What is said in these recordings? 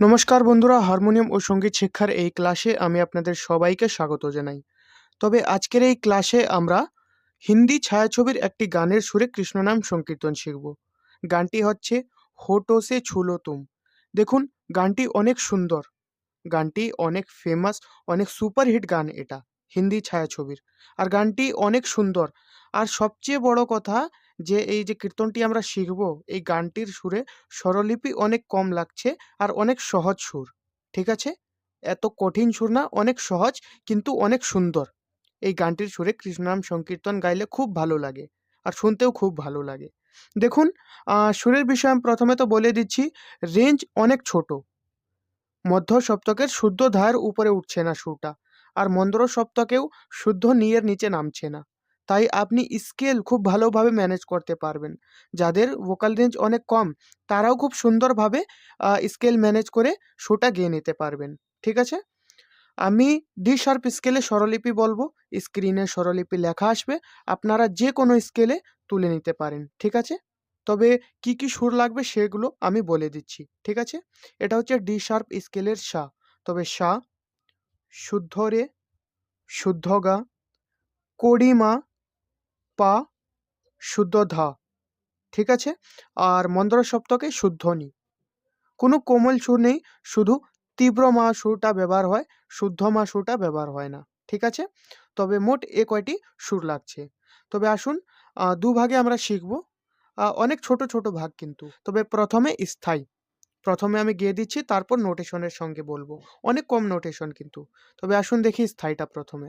নমস্কার বন্ধুরা, হারমোনিয়াম ও সংগীত শিক্ষার এই ক্লাসে আমি আপনাদের সবাইকে স্বাগত জানাই। তবে আজকের এই ক্লাসে আমরা হিন্দি ছায়াছবির একটি গানের সুরে কৃষ্ণনাম সংকীর্তন শিখব। গানটি হচ্ছে হোটো সে ছুলো তুম দেখুন, গানটি অনেক সুন্দর, গানটি অনেক ফেমাস অনেক সুপারহিট গান এটা, হিন্দি ছায়াছবির। আর গানটি অনেক সুন্দর, আর সবচেয়ে বড় কথা যে এই যে কীর্তনটি আমরা শিখব, এই গানটির সুরে স্বরলিপি অনেক কম লাগছে আর অনেক সহজ সুর, ঠিক আছে? এত কঠিন সুর না, অনেক সহজ কিন্তু অনেক সুন্দর। এই গানটির সুরে কৃষ্ণনাম সংকীর্তন গাইলে খুব ভালো লাগে আর শুনতেও খুব ভালো লাগে। দেখুন সুরের বিষয়ে আমি প্রথমে তো বলে দিচ্ছি, রেঞ্জ অনেক ছোট। মধ্য সপ্তকের শুদ্ধ ধার উপরে উঠছে না সুরটা আর মন্দ্র সপ্তকেও শুদ্ধ নিয়ের নিচে নামছে না। তাই আপনি স্কেল খুব ভালোভাবে ম্যানেজ করতে পারবেন। যাদের ভোকাল রেঞ্জ অনেক কম, তারাও খুব সুন্দরভাবে স্কেল ম্যানেজ করে সুরটা গেয়ে নিতে পারবেন। ঠিক আছে? আমি ডি শার্প স্কেলে স্বরলিপি বলব। স্ক্রিনে স্বরলিপি লেখা আসবে। আপনারা যে কোনো স্কেলে তুলে নিতে পারেন। ঠিক আছে? তবে কি কি সুর লাগবে সেগুলো আমি বলে দিচ্ছি। ঠিক আছে? এটা হচ্ছে ডি শার্প স্কেলের সা। তবে সা, শুদ্ধ রে, শুদ্ধ গা কড়িমা পা শুদ্ধ ধা, ঠিক আছে? আর মন্দ্র সপ্তকে শুদ্ধ নি। কোনো কোমল সুর নেই, শুধু তীব্র মা সুরটা ব্যবহার হয়, শুদ্ধ মা সুরটা ব্যবহার হয় না, ঠিক আছে? তবে মোট এ কয়টি সুর লাগছে? তবে আসুন দুভাগে আমরা শিখব। অনেক ছোট ছোট ভাগ কিন্তু। তবে প্রথমে স্থায়ী। প্রথমে আমি গিয়ে দিচ্ছি, তারপর নোটেশনের সঙ্গে বলব। অনেক কম নোটেশন কিন্তু। তবে আসুন দেখি স্থায়ীটা প্রথমে।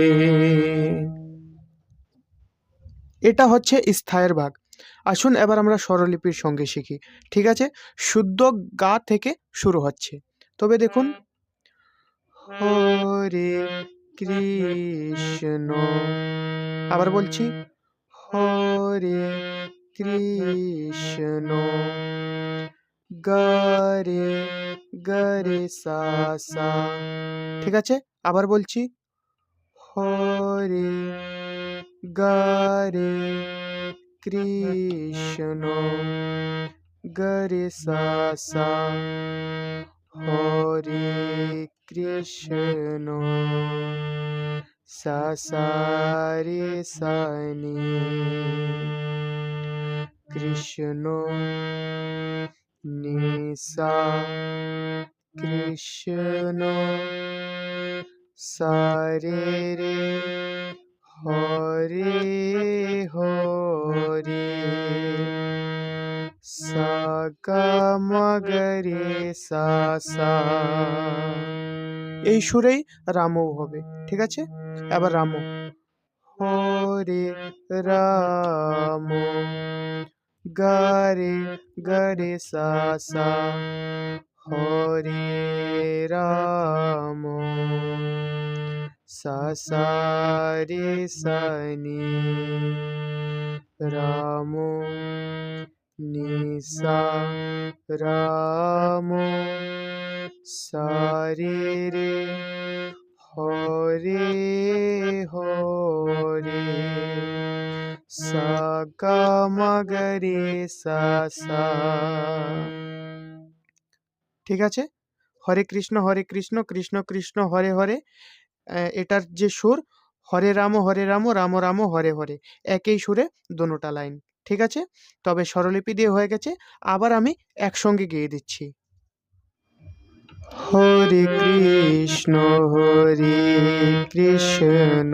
এটা হচ্ছে স্থায়ের ভাগ। আসুন এবার আমরা স্বরলিপির সঙ্গে শিখি। ঠিক আছে? শুদ্ধ গা থেকে শুরু হচ্ছে। তবে দেখুন। হরে কৃষ্ণ। আবার বলছি। হরে কৃষ্ণ। গরে গরে সা সা। ঠিক আছে? আবার বলছি। হরে गारे कृष्णो गरसारि कृष्णो सारिस नी कृष्णो नि कृष्णो से रे হরে হরে সা গা রে সা এই সুরেই রামও হবে, ঠিক আছে? এবার রাম হরে রাম, গারে গারে সা হরে রাম সা সা রে সা নি রাম নিসা রাম সারে রে হরে হরে সা গা মা গা রে সা ঠিক আছে হরে কৃষ্ণ হরে কৃষ্ণ কৃষ্ণ কৃষ্ণ হরে হরে এটার যে সুর হরে রাম হরে রাম রাম রাম, হরে হরে। একই সুরে দোনোটা লাইন, ঠিক আছে? তবে স্বরলিপি দিয়ে হয়ে গেছে, আবার আমি একসঙ্গে গিয়ে দিচ্ছি। হরে কৃষ্ণ হরে কৃষ্ণ।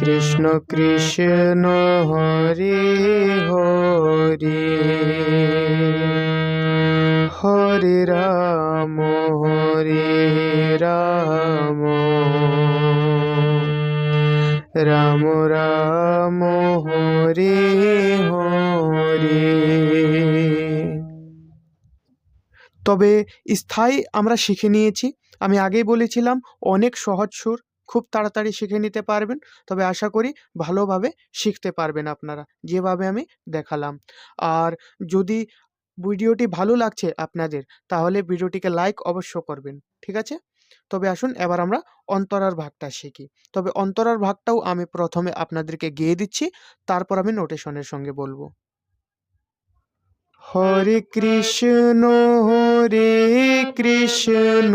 কৃষ্ণ কৃষ্ণ হরে হরে। হরে রাম হরে রাম। রাম রাম, হরে হরে। তবে স্থায়ী আমরা শিখে নিয়েছি। আমি আগেই বলেছিলাম, অনেক সহজ সুর। খুব তাড়াতাড়ি শিখে নিতে পারবেন। তবে আশা করি ভালোভাবে শিখতে পারবেন আপনারা। যেভাবে আমি দেখালাম। আর যদি ভিডিওটি ভালো লাগছে আপনাদের, তাহলে ভিডিওটিকে লাইক অবশ্য করবেন, ঠিক আছে? তবে আসুন, এবার আমরা অন্তরার ভাগটা শিখি। তবে অন্তরার ভাগটাও আমি প্রথমে আপনাদেরকে গেয়ে দিচ্ছি, তারপর আমি নোটেশনের সঙ্গে বলব। হরে কৃষ্ণ হরে কৃষ্ণ।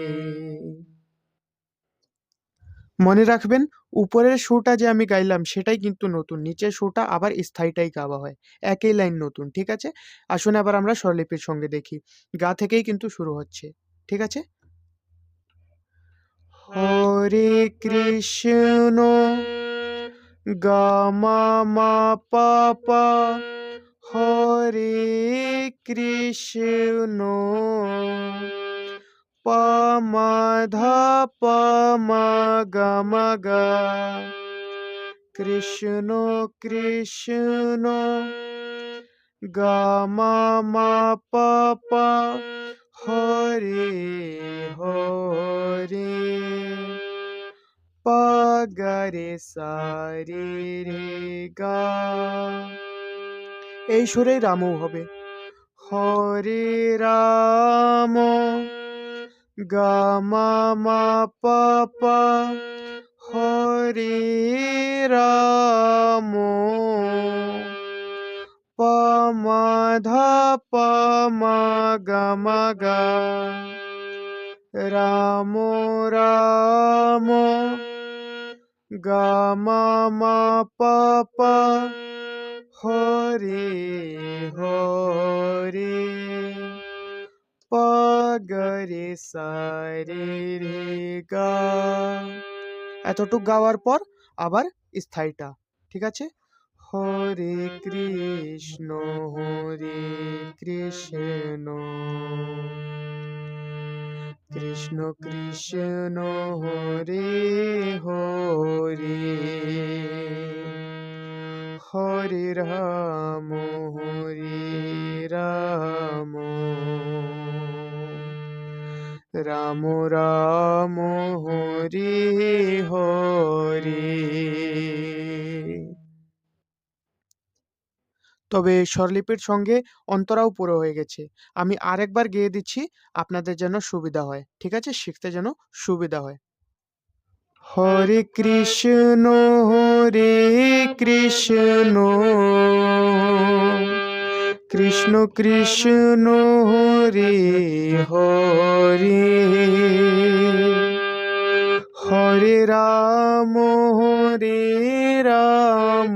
মনে রাখবেন, উপরের সুরটা যে আমি গাইলাম, সেটাই কিন্তু নতুন। নিচের সুরটা আবার স্থায়ীটাই গাওয়া হয়। একই লাইন নতুন, ঠিক আছে? আসুন আবার আমরা স্বরলিপির সঙ্গে দেখি। গা থেকেই কিন্তু শুরু হচ্ছে, ঠিক আছে? হরে কৃষ্ণ, গা মা মা পা পা, হরে কৃষ্ণ। পা মা ধা পা মা গা মা গা কৃষ্ণ কৃষ্ণ গা মা মা পা পা হরে হরে পা গা রে সা রে রে গা এই সুরেই রামও হবে হরে রাম গা মা মা পা পা হরে রাম পা মা ধা পা মা গা মা গা রাম রাম গা মা মা পা পা হরে হরে রে গা। এতটুক গাওয়ার পর আবার স্থায়ীটা, ঠিক আছে? হরে কৃষ্ণ হরে কৃষ্ণ। কৃষ্ণ কৃষ্ণ, হরে হরে। হরে রাম তবে স্বরলিপির সঙ্গে অন্তরাও পুরো হয়ে গেছে। আমি আরেকবার গেয়ে দিচ্ছি আপনাদের যেন সুবিধা হয়। ঠিক আছে? শিখতে যেন সুবিধা হয়। হরে কৃষ্ণ হরে কৃষ্ণ। কৃষ্ণ কৃষ্ণ হরে হরে। হরে রাম হরে রাম।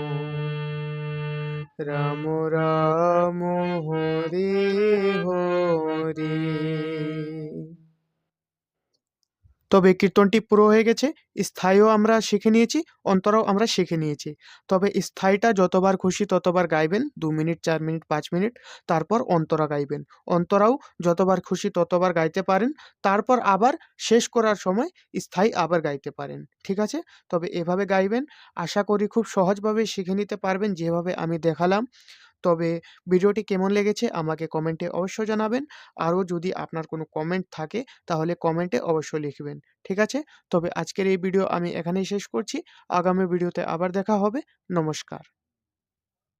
রাম রাম হরে হরে তবে কীর্তনটি পুরো হয়ে গেছে, স্থায়ীও আমরা শিখে নিয়েছি, অন্তরাও আমরা শিখে নিয়েছি। তবে স্থায়ীটা যতবার খুশি ততবার গাইবেন, দু মিনিট, চার মিনিট, পাঁচ মিনিট, তারপর অন্তরা গাইবেন। অন্তরাও যতবার খুশি ততবার গাইতে পারেন, তারপর আবার শেষ করার সময় স্থায়ী আবার গাইতে পারেন। ঠিক আছে? তবে এভাবে গাইবেন, আশা করি খুব সহজভাবে শিখে নিতে পারবেন, যেভাবে আমি দেখালাম। তবে ভিডিওটি কেমন লেগেছে আমাকে কমেন্টে অবশ্যই জানাবেন। আরও যদি আপনার কোনো কমেন্ট থাকে তাহলে কমেন্টে অবশ্যই লিখবেন। ঠিক আছে? তবে আজকের এই ভিডিও আমি এখানেই শেষ করছি। আগামী ভিডিওতে আবার দেখা হবে। নমস্কার।